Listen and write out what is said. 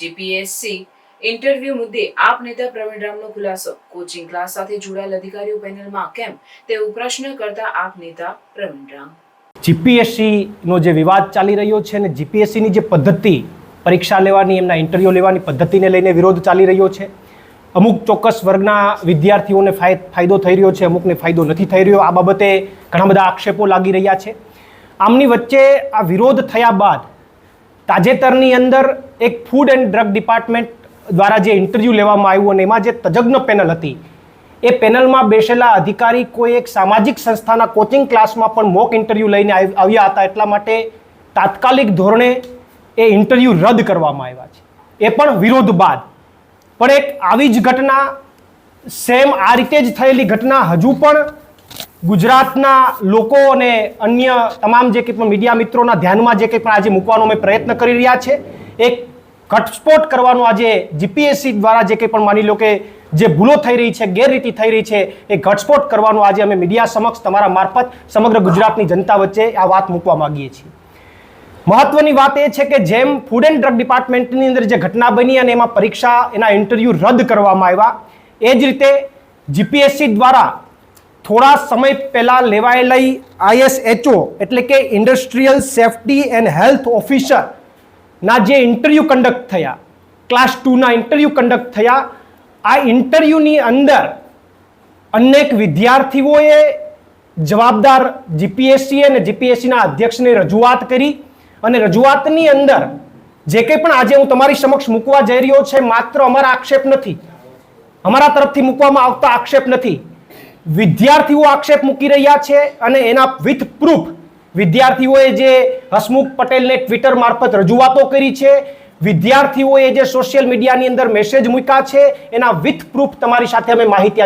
GPSC interview મુદ્દે આપ નેતા પ્રવીણ રામનો ખુલાસો. કોચિંગ ક્લાસ સાથે જોડાયેલ અધિકારીઓ પેનલમાં કેમ? તેવું પ્રશ્ન કરતા આપ નેતા પ્રવીણ રામ. જીપીએસસીનો જે વિવાદ ચાલી રહ્યો છે અને જીપીએસસીની જે પદ્ધતિ પરીક્ષા લેવાની, એમના ઇન્ટરવ્યૂ લેવાની પદ્ધતિને લઈને વિરોધ ચાલી રહ્યો છે. અમુક ચોક્કસ વર્ગના વિદ્યાર્થીઓને ફાયદો થઈ રહ્યો છે, અમુકને ફાયદો નથી થઈ રહ્યો. આ બાબતે ઘણા બધા આક્ષેપો લાગી રહ્યા છે. આમની વચ્ચે આ વિરોધ થયા બાદ તાજેતરની અંદર એક ફૂડ એન્ડ ડ્રગ ડિપાર્ટમેન્ટ દ્વારા જે ઇન્ટરવ્યૂ લેવામાં આવ્યું અને એમાં જે તજજ્ઞ પેનલ હતી, એ પેનલમાં બેસેલા અધિકારી કોઈ એક સામાજિક સંસ્થાના કોચિંગ ક્લાસમાં પણ મોક ઇન્ટરવ્યૂ લઈને આવ- આવ્યા હતા. એટલા માટે તાત્કાલિક ધોરણે એ ઇન્ટરવ્યૂ રદ કરવામાં આવ્યા છે. એ પણ વિરોધ બાદ. પણ એક આવી જ ઘટના સેમ આ રીતે જ થયેલી ઘટના હજુ પણ ગુજરાતના લોકો અને અન્ય તમામ જે કંઈ પણ મીડિયા મિત્રોના ધ્યાનમાં જે કંઈ પણ આજે મૂકવાનો અમે પ્રયત્ન કરી રહ્યા છે, એક ઘટસ્ફોટ કરવાનો આજે જીપીએસસી દ્વારા જે કંઈ પણ માની લો કે જે ભૂલો થઈ રહી છે, ગેરરીતિ થઈ રહી છે, એ ઘટસ્ફોટ કરવાનો આજે અમે મીડિયા સમક્ષ તમારા મારફત સમગ્ર ગુજરાતની જનતા વચ્ચે આ વાત મૂકવા માંગીએ છીએ. મહત્વની વાત એ છે કે જેમ ફૂડ એન્ડ ડ્રગ ડિપાર્ટમેન્ટની અંદર જે ઘટના બની અને એમાં પરીક્ષા, એના ઇન્ટરવ્યૂ રદ કરવામાં આવ્યા, એ જ રીતે જીપીએસસી દ્વારા થોડા સમય પહેલાં લેવાયેલી આઈએસએચઓ એટલે કે industrial safety and health officer ના જે ઇન્ટરવ્યૂ કન્ડક્ટ થયા, ક્લાસ ટુના ઇન્ટરવ્યૂ કન્ડક્ટ થયા, આ ઇન્ટરવ્યૂની અંદર અનેક વિદ્યાર્થીઓએ જવાબદાર જીપીએસસી અને જીપીએસસીના અધ્યક્ષને રજૂઆત કરી અને રજૂઆતની અંદર જે કંઈ પણ આજે હું તમારી સમક્ષ મૂકવા જઈ રહ્યો છે, માત્ર અમારા આક્ષેપ નથી. અમારા તરફથી મૂકવામાં આવતા આક્ષેપ નથી. વિદ્યાર્થીઓ આક્ષેપ મૂકી રહ્યા છે અને એના વિથ પ્રૂફ વિદ્યાર્થીઓએ જે હસમુખ પટેલને ટ્વિટર મારફત રજૂઆતો કરી છે, વિદ્યાર્થીઓએ જે સોશિયલ મીડિયાની અંદર મેસેજ મૂક્યા છે, એના વિથ પ્રૂફ તમારી સાથે અમે માહિતી